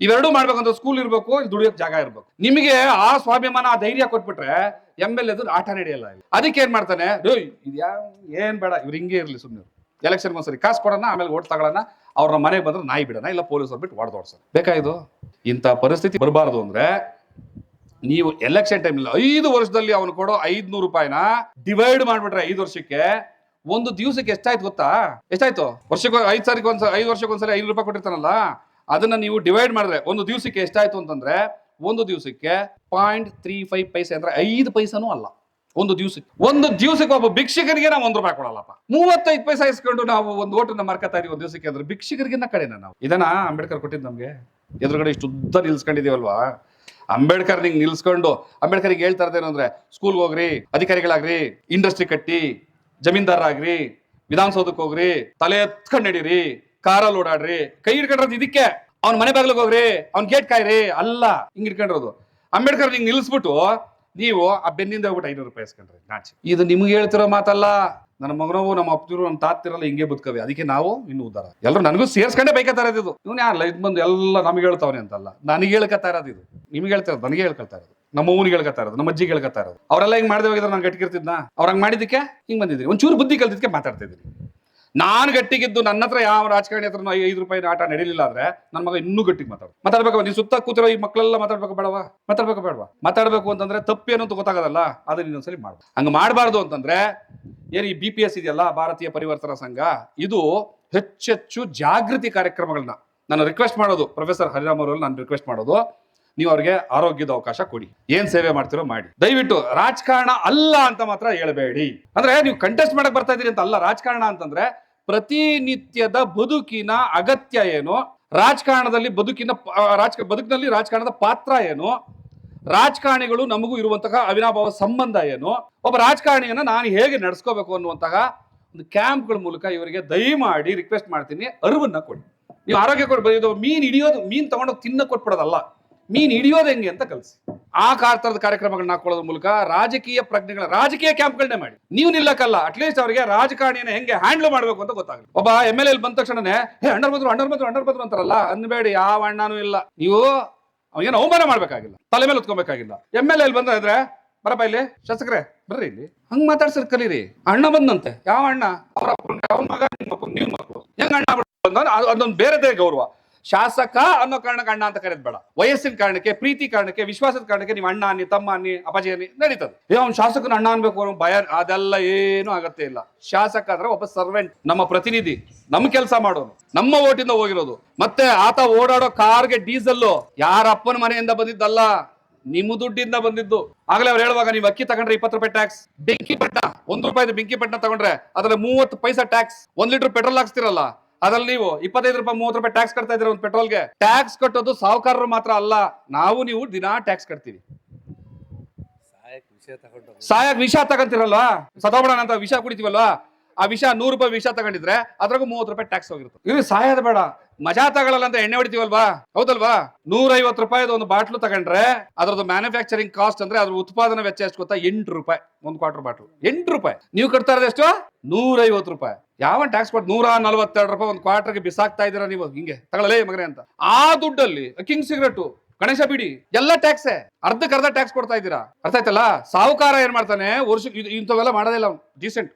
ಇವೆರಡೂ ಮಾಡ್ಬೇಕಂತ ಸ್ಕೂಲ್ ಇರಬೇಕು ಇಲ್ಲಿ ದುಡಿಯೋಕ್ ಜಾಗ ಇರಬೇಕು. ನಿಮಗೆ ಆ ಸ್ವಾಭಿಮಾನ ಆ ಧೈರ್ಯ ಕೊಟ್ಬಿಟ್ರೆ ಎಂ ಎಲ್ ಎದು ಆಟ ನಡೆಯಲ್ಲ ಅದಕ್ಕೆ ಏನ್ ಮಾಡ್ತಾನೆ? "ಏಯ್, ಇದ್ಯಾ ಏನ್ ಬೇಡ ಇವ್ರು ಹಿಂಗೆ ಇರ್ಲಿ ಸುಮ್ಮನೆ ಎಲೆಕ್ಷನ್ ಒಂದ್ಸರಿ ಕಾಸು ಕೊಡೋಣ ಆಮೇಲೆ ಓಟ್ ತಗೊಳ್ಳೋಣ ಅವ್ರ ಮನೆಗೆ ಬಂದ್ರೆ ನಾಯಿ ಬಿಡೋಣ ಇಲ್ಲ ಪೊಲೀಸರು ಬಿಟ್ಟು ಹೊಡೆದೋಡ್ಸೋಣ ಬೇಕಾಯ್ತು ಇಂಥ ಪರಿಸ್ಥಿತಿ ಬರಬಾರ್ದು ಅಂದ್ರೆ ನೀವು ಎಲೆಕ್ಷನ್ ಟೈಮ್ ಐದು ವರ್ಷದಲ್ಲಿ ಅವನು ಕೊಡೋ ಐದ್ನೂರು ರೂಪಾಯಿನ ಡಿವೈಡ್ ಮಾಡ್ಬಿಟ್ರೆ ಐದು ವರ್ಷಕ್ಕೆ ಒಂದು ದಿವಸಕ್ಕೆ ಎಷ್ಟಾಯ್ತು ಗೊತ್ತಾ? ಎಷ್ಟಾಯ್ತು? ವರ್ಷಕ್ಕೆ ಐದು ಸಾರಿಗೆ ಒಂದ್ಸಲ ಐದು ವರ್ಷಕ್ಕೆ ಒಂದ್ಸಲ ರೂಪಾಯಿ ಕೊಟ್ಟಿರ್ತಾನಲ್ಲ? ಅದನ್ನ ನೀವು ಡಿವೈಡ್ ಮಾಡಿದ್ರೆ ಒಂದು ದಿವಸಕ್ಕೆ ಎಷ್ಟಾಯ್ತು ಅಂತಂದ್ರೆ, ಒಂದು ದಿವಸಕ್ಕೆ ಪಾಯಿಂಟ್ ತ್ರೀ ಫೈವ್ ಪೈಸೆ ಅಂದ್ರೆ ಐದು ಪೈಸನೂ ಅಲ್ಲ. ಒಂದು ದಿವಸಕ್ಕೆ. ಒಂದು ದಿವಸಕ್ಕೆ ಒಬ್ಬ ಭಿಕ್ಷಕರಿಗೆ ನಾವು ಒಂದು ರೂಪಾಯಿ ಕೊಡಲ್ಲಪ್ಪ. ಮೂವತ್ತೈದು ಪೈಸೆ ಇಸ್ಕೊಂಡು ನಾವು ಒಂದು ಓಟನ್ನ ಮಾರ್ಕತಾ ಇದೀವಿ ಒಂದು ದಿವಸಕ್ಕೆ ಅಂದ್ರೆ ಭಿಕ್ಷಕರಿಗಿನ್ನ ಕಡೆನ ನಾವು? ಇದನ್ನ ಅಂಬೇಡ್ಕರ್ ಕೊಟ್ಟಿದ್ದು ನಮ್ಗೆ. ಎದುರುಗಡೆ ಇಷ್ಟು ಉದ್ದ ನಿಲ್ಸ್ಕೊಂಡಿದೀವಲ್ವಾ ಅಂಬೇಡ್ಕರ್ ನಿಂಗೆ ನಿಲ್ಸ್ಕೊಂಡು ಅಂಬೇಡ್ಕರ್ಗೆ ಹೇಳ್ತಾ ಅಂದ್ರೆ ಸ್ಕೂಲ್ಗೆ ಹೋಗ್ರಿ, ಅಧಿಕಾರಿಗಳಾಗ್ರಿ ಇಂಡಸ್ಟ್ರಿ ಕಟ್ಟಿ, ಜಮೀನ್ದಾರರಾಗ್ರಿ, ವಿಧಾನಸೌಧಕ್ಕೆ ಹೋಗ್ರಿ, ತಲೆ ಎತ್ಕೊಂಡು ನಡೀರಿ. ಕಾರಲ್ಲಿ ಓಡಾಡ್ರಿ. ಕೈ ಹಿಡ್ಕೊಂಡ್ರದ್ದು ಇದಕ್ಕೆ. ಅವ್ನ ಮನೆ ಬಾಗಿಲಿಗೆ ಹೋಗ್ರಿ, ಅವ್ನ ಗೇಟ್ ಕಾಯ್ರಿ, ಅಲ್ಲ. ಹಿಂಗ್ ಹಿಡ್ಕೊಂಡಿರೋದು. ಅಂಬೇಡ್ಕರ್ ಹಿಂಗ್ ನಿಲ್ಲಿಸ್ಬಿಟ್ಟು ನೀವು ಆ ಬೆನ್ನಿಂದ ಹೋಗ್ಬಿಟ್ಟು ಐನೂರು ರೂಪಾಯಿ ಇಸ್ಕೊಂಡ್ರಿ ನಾಚಿ. ಇದು ನಿಮ್ಗೆ ಹೇಳ್ತಿರೋ ಮಾತಲ್ಲ. ನನ್ನ ಮಗನವು ನಮ್ಮ ಅಪ್ಪರು ನಮ್ಮ ತಾತಿರಲ್ಲ ಹಿಂಗೆ ಬದುಕವೆ. ಅದಕ್ಕೆ ನಾವು ಇನ್ನು ಉದ್ದಾರ. ಎಲ್ಲರೂ ನನಗೂ ಸೇರ್ಸ್ಕೊಂಡೇ ಬೈಕತ್ತಾ ಇರೋದು ಇವ್ನು ಯಾರಲ್ಲ ಇದು ಬಂದು ಎಲ್ಲ ನಮಗೆ ಹೇಳ್ತಾವನೆ ಅಂತಲ್ಲ. ನನಗೆ ಹೇಳ್ಕತ್ತಾ ಇರೋದು ಇದು. ನಿಮ್ಗೆ ಹೇಳ್ತಾ ಇರೋದು, ನನಗೆ ಹೇಳ್ಕೊಳ್ತಾ ಇರೋದು. ನಮ್ಮ ಅವ್ನಿಗೆ ಹೇಳ್ಕತ್ತಾ ಇರೋದು, ನಮ್ಮ ಅಜ್ಜಿಗೆ ಹೇಳ್ಕತ್ತಾ ಇರೋದು. ಅವರೆಲ್ಲ ಹಿಂಗ್ ಮಾಡದೆ ಹೋಗಿದ್ರೆ ನಾನು ಗಟ್ಟಿಗಿರ್ತಿದ್ನ ಅವ್ರ ಮಾಡಿದಕ್ಕೆ ಮಾಡಿದ್ದಕ್ಕೆ ಹಿಂಗ್ ಬಂದಿದ್ದೀನಿ ಒಂಚೂರು ಬುದ್ಧಿ ಕಲ್ತಿದ್ದಕ್ಕೆ ಮಾತಾಡ್ತಾ ಇದ್ದೀನಿ. ನಾನು ಗಟ್ಟಿಗಿದ್ದು ನನ್ನ ಹತ್ರ ಯಾವ ರಾಜಕಾರಣಿ ಹತ್ರ ಐದು ರೂಪಾಯಿ ಆಟ ನಡೀಲಿಲ್ಲ ಅಂದ್ರೆ ನನ್ನ ಮಗ ಇನ್ನೂ ಗಟ್ಟಿಗೆ ಮಾತಾಡ ಮಾತಾಡ್ಬೇಕು ನೀನು ಸುತ್ತ ಕೂತಿರೋ ಈ ಮಕ್ಕಳೆಲ್ಲ ಮಾತಾಡ್ಬೇಕು ಬೇಡವಾ ಮಾತಾಡ್ಬೇಕು ಬೇಡವಾ ಮಾತಾಡ್ಬೇಕು ಅಂತಂದ್ರೆ ತಪ್ಪೇನು ಅಂತ ಗೊತ್ತಾಗೋದಲ್ಲ ಅದನ್ನ ಇನ್ನೊಂದ್ಸಲಿ ಮಾಡ್ಬೇಕು ಹಂಗ ಮಾಡಬಾರ್ದು ಅಂತಂದ್ರೆ ಏನು ಈ ಬಿ ಪಿ ಎಸ್ ಇದೆಯಲ್ಲ, ಭಾರತೀಯ ಪರಿವರ್ತನಾ ಸಂಘ, ಇದು ಹೆಚ್ಚೆಚ್ಚು ಜಾಗೃತಿ ಕಾರ್ಯಕ್ರಮಗಳನ್ನ. ನಾನು ರಿಕ್ವೆಸ್ಟ್ ಮಾಡೋದು ಪ್ರೊಫೆಸರ್ ಹರಿರಾಮ್ ಅವರಲ್ಲಿ ನಾನು ರಿಕ್ವೆಸ್ಟ್ ಮಾಡೋದು. ನೀವು ಅವ್ರಿಗೆ ಆರೋಗ್ಯದ ಅವಕಾಶ ಕೊಡಿ. ಏನ್ ಸೇವೆ ಮಾಡ್ತಿರೋ ಮಾಡಿ. ದಯವಿಟ್ಟು ರಾಜಕಾರಣ ಅಲ್ಲ ಅಂತ ಮಾತ್ರ ಹೇಳಬೇಡಿ. ಅಂದ್ರೆ ನೀವು ಕಂಟೆಸ್ಟ್ ಮಾಡಕ್ ಬರ್ತಾ ಇದೀರಿ ಅಂತ ಅಲ್ಲ, ರಾಜಕಾರಣ ಅಂತಂದ್ರೆ ಪ್ರತಿನಿತ್ಯದ ಬದುಕಿನ ಅಗತ್ಯ ಏನು? ರಾಜಕಾರಣದಲ್ಲಿ ಬದುಕಿನ ರಾಜ, ಬದುಕಿನಲ್ಲಿ ರಾಜಕಾರಣದ ಪಾತ್ರ ಏನು? ರಾಜಕಾರಣಿಗಳು ನಮಗೂ ಇರುವಂತಹ ಅವಿನಾಭಾವ ಸಂಬಂಧ ಏನು? ಒಬ್ಬ ರಾಜಕಾರಣಿಯನ್ನ ನಾನು ಹೇಗೆ ನಡೆಸ್ಕೋಬೇಕು ಅನ್ನುವಂತಹ ಒಂದು ಕ್ಯಾಂಪ್ಗಳ ಮೂಲಕ ಇವರಿಗೆ ದಯಮಾಡಿ ರಿಕ್ವೆಸ್ಟ್ ಮಾಡ್ತೀನಿ. ಅರಿವನ್ನ ಕೊಡಿ. ನೀವು ಆರೋಗ್ಯ ಕೊಡ್ಬೋದು ಮೀನ್ ಹಿಡಿಯೋದು, ಮೀನ್ ತಗೊಂಡೋಗಿ ತಿನ್ನ ಕೊಟ್ಬಿಡೋದಲ್ಲ. ಮೀನ್ ಹಿಡಿಯೋದು ಹೆಂಗೆ ಅಂತ ಕಲಿಸಿ. ಆ ತರದ ಕಾರ್ಯಕ್ರಮಗಳನ್ನ ಹಾಕೊಳ್ಳೋದ್ರ ಮೂಲಕ ರಾಜಕೀಯ ಪ್ರಜ್ಞೆಗಳ, ರಾಜಕೀಯ ಕ್ಯಾಂಪ್ಗಳನ್ನೇ ಮಾಡಿ. ನೀವು ನಿಲ್ಲಕ್ಕಲ್ಲ ಅಟ್ಲೀಸ್ಟ್ ಅವರಿಗೆ ರಾಜಕಾರಣಿಯನ್ನು ಹೆಂಗೆ ಹ್ಯಾಂಡಲ್ ಮಾಡಬೇಕು ಅಂತ ಗೊತ್ತಾಗಲಿ ಒಬ್ಬ ಎಂ ಎಲ್ ಎಲ್ ಬಂದ ತಕ್ಷಣನೇ, ಹೇ ಬದ್ರು ಬಂದ್ರು ಬದ್ರು ಬಂದ್ರು ಬದ್ರು ಬಂದ್ರು ಅಂತಾರಲ್ಲ, ಅನ್ಬೇಡಿ, ಯಾವ ಅಣ್ಣನೂ ಇಲ್ಲ. ನೀವು ಅವನಿಗೆ ಅವಮಾನ ಮಾಡ್ಬೇಕಾಗಿಲ್ಲ. ತಲೆ ಮೇಲೆ ಉತ್ಕೊಬೇಕಾಗಿಲ್ಲ. ಎಂ ಎಲ್ ಎಲ್ ಬಂದ್ರೆ ಬರಪ್ಪ ಇಲ್ಲಿ, ಶಾಸಕರೇ, ಬರ್ರಿ ಇಲ್ಲಿ. ಹಂಗ್ ಮಾತಾಡ್ಸರ್ ಕಲೀರಿ. ಅಣ್ಣ ಬಂದಂತೆ, ಯಾವ ಅಣ್ಣ? ಅವ್ರ ಮಗ, ನಿಮ್ಮ ಹೆಂಗ್ ಅಣ್ಣ ಅದೊಂದು ಬೇರೆದೇ ಗೌರವ. ಶಾಸಕ ಅನ್ನೋ ಕಾರಣಕ್ಕೆ ಅಣ್ಣ ಅಂತ ಕರೆದ್ ಬೇಡ. ವಯಸ್ಸಿನ ಕಾರಣಕ್ಕೆ, ಪ್ರೀತಿ ಕಾರಣಕ್ಕೆ, ವಿಶ್ವಾಸದ ಕಾರಣಕ್ಕೆ ನೀವು ಅಣ್ಣ ಅನ್ನಿ, ತಮ್ಮ ಅನ್ನಿ ಅಪಜಯ ಅನ್ನಿ ನಡೀತದೆ. ಏ, ಅವ್ನು ಶಾಸಕನ ಅಣ್ಣ ಅನ್ಬೇಕು ಅವ್ನು ಭಯ, ಅದೆಲ್ಲ ಏನು ಆಗತ್ತೆ ಇಲ್ಲ. ಶಾಸಕ ಅಂದ್ರೆ ಒಬ್ಬ ಸರ್ವೆಂಟ್ ನಮ್ಮ ಪ್ರತಿನಿಧಿ ನಮ್ಮ ಕೆಲಸ ಮಾಡೋನು, ನಮ್ಮ ಓಟಿಂದ ಹೋಗಿರೋದು. ಮತ್ತೆ ಆತ ಓಡಾಡೋ ಕಾರ್ಗೆ ಡೀಸೆಲ್ ಯಾರ ಅಪ್ಪನ ಮನೆಯಿಂದ ಬಂದಿದ್ದಲ್ಲ, ನಿಮ್ಮ ದುಡ್ಡಿಂದ ಬಂದಿದ್ದು. ಆಗಲೇ ಅವ್ರು ಹೇಳುವಾಗ, ನೀವು ಅಕ್ಕಿ ತಗೊಂಡ್ರೆ ಇಪ್ಪತ್ತು ರೂಪಾಯಿ ಟ್ಯಾಕ್ಸ್ ಬೆಂಕಿ ಪಟ್ಟ, ಒಂದ್ ರೂಪಾಯಿ ಬೆಂಕಿ ಪಟ್ಟಣ ತಗೊಂಡ್ರೆ, ಅದ್ರಲ್ಲಿ ಮೂವತ್ತು ಪೈಸಾ ಟ್ಯಾಕ್ಸ್ ಒಂದ್ ಲೀಟರ್ ಪೆಟ್ರೋಲ್ ಹಾಕ್ಸ್ತಿರಲ್ಲ ಅದ್ರಲ್ಲಿ ನೀವು ಇಪ್ಪತ್ತೈದು ರೂಪಾಯಿ ಮೂವತ್ತು ರೂಪಾಯಿ ಟ್ಯಾಕ್ಸ್ ಕಟ್ತಾ ಇದ್ರೆ ಒಂದು ಪೆಟ್ರೋಲ್ಗೆ ಟ್ಯಾಕ್ಸ್ ಕಟ್ಟೋದು ಸಾಹುಕಾರರು ಮಾತ್ರ ಅಲ್ಲ ನಾವು ನೀವು ದಿನಾ ಟ್ಯಾಕ್ಸ್ ಕಟ್ತೀವಿ. ಸಾಯಕ್ ವಿಷ ತಗೊಂತಿರಲ್ವಾ? ಸದಾಬಣ ಅಂತ ವಿಷ ಕುಡಿತೀವಲ್ವಾ? ಆ ವಿಷ ನೂರು ರೂಪಾಯಿ ವಿಷ ತಗೊಂಡಿದ್ರೆ ಅದ್ರಾಗೂ ಮೂವತ್ತು ರೂಪಾಯಿ ಟ್ಯಾಕ್ಸ್ ಹೋಗಿರುತ್ತೆ. ಇವ್ರಿಗೆ ಸಾಯದ ಬೇಡ. ಮಜಾ ತಗೊಳ್ಳಲ್ಲ ಅಂತ ಎಣ್ಣೆ ಹೊಡಿತೀವಲ್ವಾ? ಹೌದಲ್ವಾ? ನೂರೈವತ್ತು ರೂಪಾಯಿದು ಒಂದು ಬಾಟ್ಲು ತಗೊಂಡ್ರೆ ಅದ್ರದ್ದು ಮ್ಯಾನುಫ್ಯಾಕ್ಚರಿಂಗ್ ಕಾಸ್ಟ್ ಅಂದ್ರೆ ಅದ್ರ ಉತ್ಪಾದನಾ ವೆಚ್ಚ ಎಷ್ಟು ಗೊತ್ತಾ? ಎಂಟು ರೂಪಾಯಿ ಒಂದು ಕ್ವಾರ್ಟರ್ ಬಾಟ್ಲು ಎಂಟು ರೂಪಾಯಿ. ನೀವು ಕಟ್ತಾ ಇರೋದು ಎಷ್ಟು? ನೂರೈವತ್ತು ರೂಪಾಯಿ. ಯಾವ ಟ್ಯಾಕ್ಸ್ ಕೊಟ್ಟು ನೂರ ನಲವತ್ತೆರಡು ರೂಪಾಯಿ ಒಂದು ಕ್ವಾರ್ಟರ್ಗೆ ಬಿಸಾಕ್ತಾ ಇದ್ದೀರಾ ನೀವು? ಹಿಂಗೆ. ತಗೊಳ್ಳಲೇ ಮಗನೇ ಅಂತ. ಆ ದುಡ್ಡಲ್ಲಿ ಕಿಂಗ್ ಸಿಗರೆಟ್ ಗಣೇಶ ಬಿಡಿ, ಎಲ್ಲ ಟ್ಯಾಕ್ಸೇ ಅರ್ಧಕ್ಕೆ ಅರ್ಧ ಟ್ಯಾಕ್ಸ್ ಕೊಡ್ತಾ ಇದ್ದೀರಾ? ಅರ್ಥ ಆಯ್ತಲ್ಲ? ಸಾಹುಕಾರ ಏನ್ ಮಾಡ್ತಾನೆ? ವರ್ಷ ಇದು ಇಂಥವೆಲ್ಲ ಮಾಡೋದಿಲ್ಲ ಅವ್ನು. ಡೀಸೆಂಟ್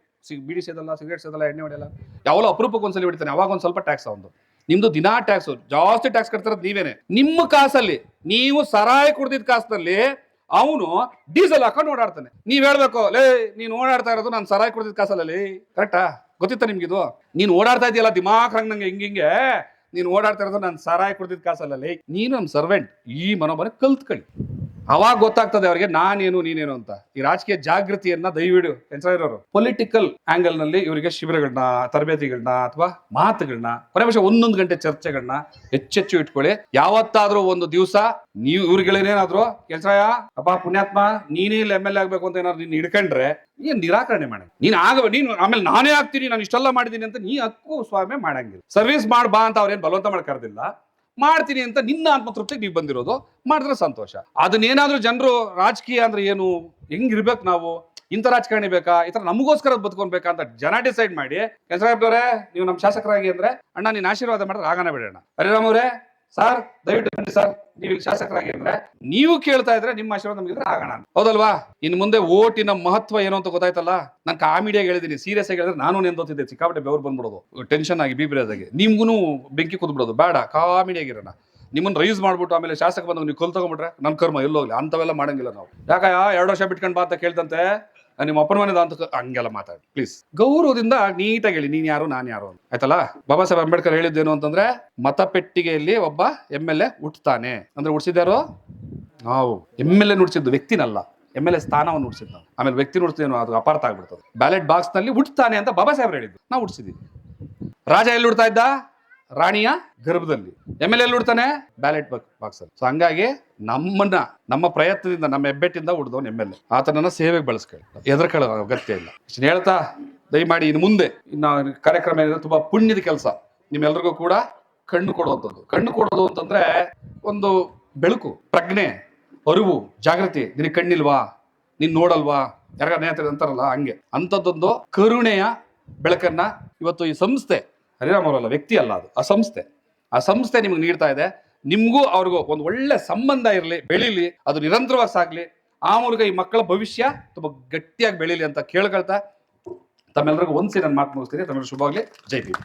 ಬಿಡಿ ಸೇದಲ್ಲ ಸಿಗರೇಟ್ ಸೇದಲ್ಲ, ಎಣ್ಣೆ ಹೊಡೆಯಲ್ಲ. ಯಾವಲೋ ಅಪರೂಪಕ್ಕೆ ಒಂದ್ಸಲಿ ಬಿಡ್ತಾನೆ. ಅವಾಗ ಒಂದ್ ಸ್ವಲ್ಪ ಟ್ಯಾಕ್ಸ್ ಅವನು ನಿಮ್ದು ದಿನಾ ಟ್ಯಾಕ್ಸ್ ಜಾಸ್ತಿ ಟ್ಯಾಕ್ಸ್ ಕಟ್ತಿರೋದು ನೀವೇನೆ. ನಿಮ್ಮ ಕಾಸಲ್ಲಿ, ನೀವು ಸರಾಯಿ ಕುಡ್ದಿದ್ ಕಾಸಲ್ಲಿ ಅವನು ಡೀಸೆಲ್ ಹಾಕೊಂಡು ಓಡಾಡ್ತಾನೆ. ನೀವ್ ಹೇಳ್ಬೇಕು, ಲೇ, ನೀನ್ ಓಡಾಡ್ತಾ ಇರೋದು ನಾನು ಸರಾಯಿ ಕುಡ್ದಿದ್ ಕಾಸಲ್ಲಿ ಕರೆಕ್ಟಾ ಗೊತ್ತಿತ್ತಾ ನಿಮ್ಗಿದು ನೀನ್ ಓಡಾಡ್ತಾ ಇದೆಯಲ್ಲ, ದಿಮಾಕ್ ರಂಗ್ ನಂಗೆ ಹಿಂಗಿಂಗೆ ನೀನು ಓಡಾಡ್ತಾ ಇರೋದು ನಾನು ಸರಾಯಿ ಕೊಡ್ತಿದ್ ಕಾಸಲ್ಲ ನೀನು ನಮ್ಮ ಸರ್ವೆಂಟ್ ಈ ಮನೋಭಾವ ಕಲ್ತ್ಕೊಳ್ಳಿ. ಅವಾಗ ಗೊತ್ತಾಗ್ತದೆ ಅವರಿಗೆ, ನಾನೇನು, ನೀನೇನು ಅಂತ. ಈ ರಾಜಕೀಯ ಜಾಗೃತಿಯನ್ನ ದಯವಿಡು ಇರೋರು. ಪೊಲಿಟಿಕಲ್ ಆಂಗಲ್ನಲ್ಲಿ ಇವರಿಗೆ ಶಿಬಿರಗಳನ್ನ ತರಬೇತಿಗಳನ್ನ ಅಥವಾ ಮಾತುಗಳನ್ನ ಕೊನೆ ಒಂದೊಂದು ಗಂಟೆ ಚರ್ಚೆಗಳನ್ನ ಹೆಚ್ಚೆಚ್ಚು ಇಟ್ಕೊಳ್ಳಿ. ಯಾವತ್ತಾದ್ರೂ ಒಂದು ದಿವಸ ನೀವು ಇವ್ರಿಗಳೇನೇನಾದ್ರು ಕೆಲ್ಸಯ್ಯ ಅಪ್ಪ ಪುಣ್ಯಾತ್ಮ, ನೀನೇ ಇಲ್ಲಿ ಎಂ ಎಲ್ ಎ ಆಗ್ಬೇಕು ಅಂತ ಏನಾದ್ರು ನೀನ್ ಹಿಡ್ಕೊಂಡ್ರೆ ನೀನ್ ನಿರಾಕರಣೆ ಮಾಡಿ. ನೀನ್ ಆಗ, ನೀನು ಆಮೇಲೆ ನಾನೇ ಆಗ್ತೀನಿ, ನಾನು ಇಷ್ಟೆಲ್ಲ ಮಾಡಿದೀನಿ ಅಂತ ನೀ ಹಕ್ಕು ಸ್ವಾಮಿ ಮಾಡಂಗಿಲ್ಲ. ಸರ್ವಿಸ್ ಮಾಡ್ಬಾ ಅಂತ ಅವ್ರೇನ್ ಬಲವಂತ ಮಾಡಿ ಕರೆದಿಲ್ಲ ಮಾಡ್ತೀನಿ ಅಂತ ನಿನ್ನ ಆತ್ಮತೃಪ್ತಿಗೆ ನೀವು ಬಂದಿರೋದು ಮಾಡಿದ್ರೆ ಸಂತೋಷ. ಅದನ್ನೇನಾದ್ರೂ ಜನರು ರಾಜಕೀಯ ಅಂದ್ರೆ ಏನು, ಹೆಂಗಿರ್ಬೇಕು ನಾವು? ಇಂಥ ರಾಜಕಾರಣಿ ಬೇಕಾ? ಈ ತರ ನಮಗೋಸ್ಕರ ಬದುಕೊಂಡ್ಬೇಕಾ ಅಂತ ಜನ ಡಿಸೈಡ್ ಮಾಡಿ ಕೆಂಚರಾಯಪ್ಪನವರೇ ನೀವು ನಮ್ಮ ಶಾಸಕರಾಗಿ ಅಂದ್ರೆ, ಅಣ್ಣ, ನೀನ್ ಆಶೀರ್ವಾದ ಮಾಡಿದ್ರೆ ಆಗಾನ ಬಿಡೋಣ. ಹರಿರಾಮ್ ಅವರೇ ಸರ್ ದಯವಿಟ್ಟು ಬನ್ನಿ ಸರ್ ನೀವು ಶಾಸಕರಾಗಿದ್ರೆ ನೀವು ಕೇಳ್ತಾ ಇದ್ರೆ ನಿಮ್ಮ ಆಶೀರ್ವಾದ ನಮಗಿದ್ರೆ ಆಗೋಣ. ಹೌದಲ್ವಾ? ಇನ್ ಮುಂದೆ ಓಟಿನ ಮಹತ್ವ ಏನು ಅಂತ ಗೊತ್ತಾಯ್ತಲ್ಲ? ನಾನು ಕಾಮಿಡಿಯಾಗಿ ಹೇಳಿದೀನಿ. ಸೀರಿಯಸ್ ಆಗಿ ಹೇಳಿದ್ರೆ ನಾನು ನೆಂದೋತಿದ್ದೆ ಸಿಕ್ಕಾಪಟ್ಟೆ ಬೆವರು ಬಂದ್ಬಿಡೋದು. ಟೆನ್ಷನ್ ಆಗಿ ಬಿ ಬಿರೋದಾಗಿ ನಿಮ್ಗೂ ಬೆಂಕಿ ಕುದ್ಬಿಡೋದು. ಬೇಡ ಕಾಮಿಡಿಯಾಗಿರೋಣ ನಿಮ್ಮನ್ನ ರೈಸ್ ಮಾಡ್ಬಿಟ್ಟು ಆಮೇಲೆ ಶಾಸಕ ಬಂದು ನೀವು ಕೊಲ್ ತಗೊಂಡ್ಬಿಟ್ರೆ ನನ್ನ ಕರ್ಮ ಎಲ್ಲೋಗ್ಲಿ. ಅಂತವೆಲ್ಲ ಮಾಡಂಗಿಲ್ಲ ನಾವು. ಯಾಕ ಎರಡು ವರ್ಷ ಬಿಟ್ಕೊಂಡು ಬಾ ಅಂತ ಕೇಳ್ತಂತೆ? ನಿಮ್ಮ ಅಪ್ಪನ ಅಂತ ಹಂಗೆಲ್ಲ ಮಾತಾಡಿ ಪ್ಲೀಸ್ ಗೌರವದಿಂದ ನೀಟಾಗಿ ಹೇಳಿ, ನೀನ್ ಯಾರು, ನಾನು ಯಾರು ಆಯ್ತಲ್ಲ? ಬಾಬಾ ಸಾಹೇಬ್ ಅಂಬೇಡ್ಕರ್ ಹೇಳಿದ್ದೇನು ಅಂತಂದ್ರೆ ಮತಪೆಟ್ಟಿಗೆಯಲ್ಲಿ ಒಬ್ಬ ಎಂ ಎಲ್ ಎ ಹುಟ್ಟುತ್ತಾನೆ ಅಂದ್ರೆ ಹುಡ್ಸಿದ್ಯಾರು ನಾವು. ಎಂ ಎಲ್ ಎ ನುಡ್ಸಿದ್ದು ವ್ಯಕ್ತಿನಲ್ಲ. ಎಂ ಎಲ್ ಎ ಸ್ಥಾನವನ್ನು ಹುಡ್ಸಿದ್ದ ಆಮೇಲೆ ವ್ಯಕ್ತಿ ನುಡ್ಸಿದ್ದೇನು ಅದು ಅಪಾರ್ಥ ಆಗ್ಬಿಡ್ತದೆ. ಬ್ಯಾಲೆಟ್ ಬಾಕ್ಸ್ನಲ್ಲಿ ಹುಟ್ಟುತ್ತಾನೆ ಅಂತ ಬಾಬಾ ಸಾಹೇಬ್ ಹೇಳಿದ್ದು. ನಾವು ಹುಡ್ಸಿದ್ವಿ ರಾಜ ಎಲ್ಲಿ ಹುಡ್ತಾ ಇದ್ದ? ರಾಣಿಯ ಗರ್ಭದಲ್ಲಿ. ಎಂ ಎಲ್ ಎಲ್ ಉಡ್ತಾನೆ ಬ್ಯಾಲೆಟ್ ಬಾಕ್ಸ್ ಅಲ್ಲಿ. ಸೊ ಹಂಗಾಗಿ ನಮ್ಮನ್ನ ನಮ್ಮ ಪ್ರಯತ್ನದಿಂದ ನಮ್ಮ ಹೆಬ್ಬೆಟ್ಟಿಂದ ಹುಡ್ದವನ್ ಎಂ ಎಲ್ ಎ ಆತನನ್ನ ಸೇವೆಗೆ ಬಳಸ್ಕೊಳ್ಳಿ. ಎದುರ್ಕೊಳ್ಳೋ ಅಗತ್ಯ ಇಲ್ಲ. ಇಷ್ಟು ಹೇಳ್ತಾ ದಯಮಾಡಿ ಇನ್ನು ಮುಂದೆ ಇನ್ನು ಕಾರ್ಯಕ್ರಮ ಏನಿದೆ ತುಂಬಾ ಪುಣ್ಯದ ಕೆಲಸ. ನಿಮ್ಮೆಲ್ರಿಗೂ ಕೂಡ ಕಣ್ಣು ಕೊಡುವಂಥದ್ದು. ಕಣ್ಣು ಕೊಡೋದು ಅಂತಂದ್ರೆ ಒಂದು ಬೆಳಕು ಪ್ರಜ್ಞೆ ಅರಿವು ಜಾಗೃತಿ. ನಿನಗೆ ಕಣ್ಣಿಲ್ವಾ? ನೀನ್ ನೋಡಲ್ವಾ? ಯಾರ ನೇತ್ರ ಅಂತಾರಲ್ಲ ಹಂಗೆ. ಅಂಥದ್ದೊಂದು ಕರುಣೆಯ ಬೆಳಕನ್ನ ಇವತ್ತು ಈ ಸಂಸ್ಥೆ ಹರಿರಾಮ್ ಅವರಲ್ಲ, ವ್ಯಕ್ತಿ ಅಲ್ಲ ಅದು ಆ ಸಂಸ್ಥೆ ಆ ಸಂಸ್ಥೆ ನಿಮ್ಗೆ ನೀಡ್ತಾ ಇದೆ. ನಿಮ್ಗೂ ಅವ್ರಿಗೂ ಒಂದು ಒಳ್ಳೆ ಸಂಬಂಧ ಇರಲಿ, ಬೆಳೀಲಿ, ಅದು ನಿರಂತರವಾಗಿ ಸಾಗಲಿ ಆ ಮೂಲಕ ಈ ಮಕ್ಕಳ ಭವಿಷ್ಯ ತುಂಬ ಗಟ್ಟಿಯಾಗಿ ಬೆಳೀಲಿ ಅಂತ ಕೇಳ್ಕೊಳ್ತಾ ತಮ್ಮೆಲ್ಲರಿಗೂ ಒಂದ್ಸಿ ನನ್ನ ಮಾತು ಮುಗಿಸ್ತೀನಿ. ತಮ್ಮೆಲ್ಲರೂ ಶುಭವಾಗಲಿ. ಜೈ ಭೀಮ್.